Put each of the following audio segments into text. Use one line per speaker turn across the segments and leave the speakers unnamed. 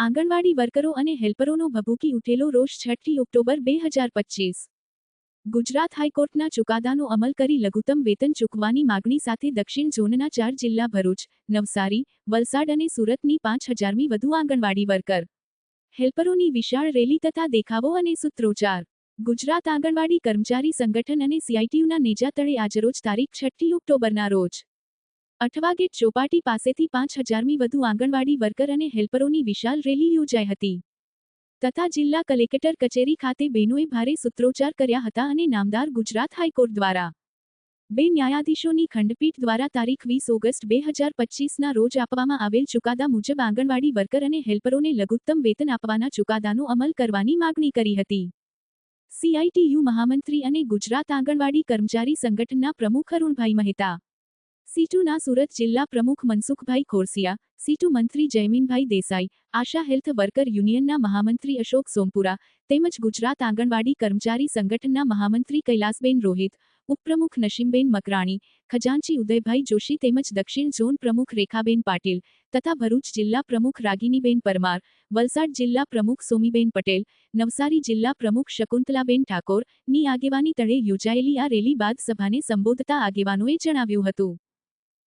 આંગણવાડી વર્કરો અને હેલ્પરોનો ભભૂકી ઉઠેલો રોષ છઠ્ઠી ઓક્ટોબર બે હજાર પચીસ. ગુજરાત હાઈકોર્ટના ચુકાદાનો અમલ કરી લઘુત્તમ વેતન ચૂકવાની માગણી સાથે દક્ષિણ ઝોનના ચાર જિલ્લા ભરૂચ, નવસારી, વલસાડ અને સુરતની પાંચ હજારમી વધુ આંગણવાડી વર્કર. હેલ્પરોની વિશાળ રેલી તથા દેખાવો અને સૂત્રોચ્ચાર. ગુજરાત આંગણવાડી કર્મચારી સંગઠન અને સીઆઈટીયુના નેજા તળે આજરોજ તારીખ છઠ્ઠી ઓક્ટોબરના રોજ અઠવા ગેટ ચોપાટી પાસેથી પાંચ હજારમી વધુ આંગણવાડી વર્કર અને હેલ્પરોની વિશાળ રેલી યોજાઈ હતી. તથા જિલ્લા કલેક્ટર કચેરી ખાતે બહેનોએ ભારે સૂત્રોચ્ચાર કર્યા હતા અને નામદાર ગુજરાત હાઈકોર્ટ દ્વારા બે ન્યાયાધીશોની ખંડપીઠ દ્વારા તારીખ વીસ ઓગસ્ટ બે હજાર પચીસના રોજ આપવામાં આવેલ ચુકાદા મુજબ આંગણવાડી વર્કર અને હેલ્પરોને લઘુત્તમ વેતન આપવાના ચુકાદાનો અમલ કરવાની માગણી કરી હતી. સીઆઈટીયુ મહામંત્રી અને ગુજરાત આંગણવાડી કર્મચારી સંગઠનના પ્રમુખ અરુણભાઈ મહેતા સીટુના સુરત જિલ્લા પ્રમુખ મનસુખભાઈ ખોરસિયા, સીટુ મંત્રી જયમીનભાઈ દેસાઈ, આશા હેલ્થ વર્કર યુનિયનના મહામંત્રી અશોક સોમપુરા તેમજ ગુજરાત આંગણવાડી કર્મચારી સંગઠનના મહામંત્રી કૈલાસબેન રોહિત, ઉપપ્રમુખ નશીમબેન મકરાણી, ખજાનચી ઉદયભાઈ જોશી તેમજ દક્ષિણ ઝોન પ્રમુખ રેખાબેન પાટીલ તથા ભરૂચ જિલ્લા પ્રમુખ રાગીનીબેન પરમાર, વલસાડ જિલ્લા પ્રમુખ સોમીબેન પટેલ, નવસારી જિલ્લા પ્રમુખ શકુંતલાબેન ઠાકોરની આગેવાની તળે યોજાયેલી આ રેલી બાદ સભાને સંબોધતા આગેવાનોએ જણાવ્યું હતું.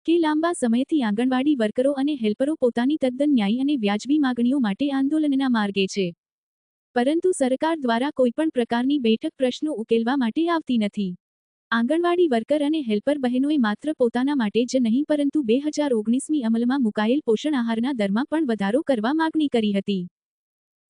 કે લાંબા સમયથી આંગણવાડી વર્કરો અને હેલ્પરો પોતાની તદ્દન ન્યાયી અને વ્યાજબી માગણીઓ માટે આંદોલનના માર્ગે છે. પરંતુ સરકાર દ્વારા કોઈપણ પ્રકારની બેઠક પ્રશ્નો ઉકેલવા માટે આવતી નથી. આંગણવાડી વર્કર અને હેલ્પર બહેનોએ માત્ર પોતાના માટે જ નહીં, પરંતુ બે હજાર ઓગણીસમી અમલમાં મુકાયેલ પોષણ આહારના દરમાં પણ વધારો કરવા માગણી કરી હતી.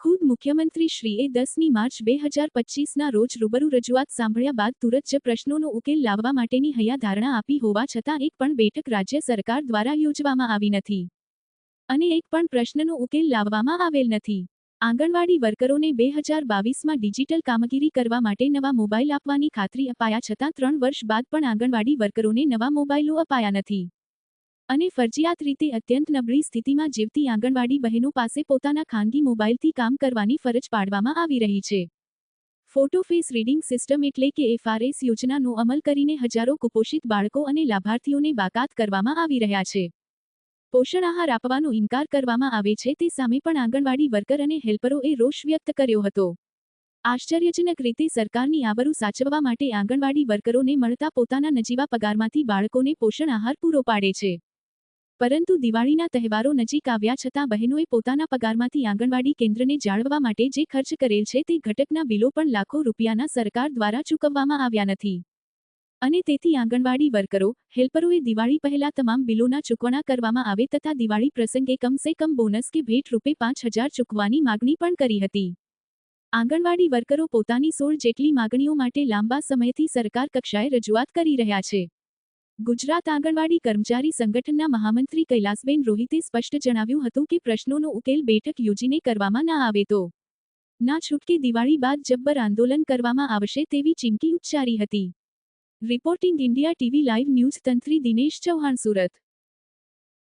ખુદ મુખ્યમંત્રી શ્રીએ દસમી માર્ચ બે હજાર પચીસના રોજ રૂબરૂ રજૂઆત સાંભળ્યા બાદ તુરત જ પ્રશ્નોનો ઉકેલ લાવવા માટેની હૈયાધારણા આપી હોવા છતાં એક પણ બેઠક રાજ્ય સરકાર દ્વારા યોજવામાં આવી નથી. અને એક પણ પ્રશ્નનો ઉકેલ લાવવામાં આવેલ નથી. આંગણવાડી વર્કરોને બે હજાર બાવીસમાં ડિજિટલ કામગીરી કરવા માટે નવા મોબાઈલ આપવાની ખાતરી અપાયા છતાં ત્રણ વર્ષ બાદ પણ આંગણવાડી વર્કરોને નવા મોબાઈલો અપાયા નથી. અને ફરજિયાત રીતે અત્યંત નબળી સ્થિતિમાં જીવતી આંગણવાડી બહેનો પાસે પોતાના ખાનગી મોબાઈલથી કામ કરવાની ફરજ પાડવામાં આવી રહી છે. ફોટો ફેસ રીડિંગ સિસ્ટમ એટલે કે એફઆરએસ યોજનાનો અમલ કરીને હજારો કુપોષિત બાળકો અને લાભાર્થીઓને બાકાત કરવામાં આવી રહ્યા છે. પોષણ આહાર આપવાનો ઇનકાર કરવામાં આવે છે તે સામે પણ આંગણવાડી વર્કર અને હેલ્પરોએ રોષ વ્યક્ત કર્યો હતો. આશ્ચર્યજનક રીતે સરકારની આબરૂ સાચવવા માટે આંગણવાડી વર્કરોને મળતા પોતાના નજીવા પગારમાંથી બાળકોને પોષણ આહાર પૂરો પાડે છે. પરંતુ દિવાળીના તહેવારો નજીક આવ્યા છતાં બહેનોએ પોતાના પગારમાંથી આંગણવાડી કેન્દ્રને જાળવવા માટે જે ખર્ચ કરેલ છે તે ઘટકના બિલો પણ લાખો રૂપિયાના સરકાર દ્વારા ચૂકવવામાં આવ્યા નથી. અને તેથી આંગણવાડી વર્કરો, હેલ્પરોએ દિવાળી પહેલા તમામ બિલોના ચૂકવણા કરવામાં આવે તથા દિવાળી પ્રસંગે કમસે કમ બોનસ કે ભેટ રૂપે પાંચ હજાર ચૂકવાની માગણી પણ કરી હતી. આંગણવાડી વર્કરો પોતાની સોળ જેટલી માગણીઓ માટે લાંબા સમયથી સરકાર કક્ષાએ રજૂઆત કરી રહ્યા છે. ગુજરાત આંગણવાડી કર્મચારી સંગઠનના મહામંત્રી કૈલાસબેન રોહિતે સ્પષ્ટ જણાવ્યું હતું કે પ્રશ્નોનો ઉકેલ બેઠક યોજીને કરવામાં ના આવે તો ના છૂટકે દિવાળી બાદ જબ્બર આંદોલન કરવામાં આવશે તેવી ચીમકી ઉચ્ચારી હતી. Reporting India TV live news તંત્રી Dinesh Chauhan Surat.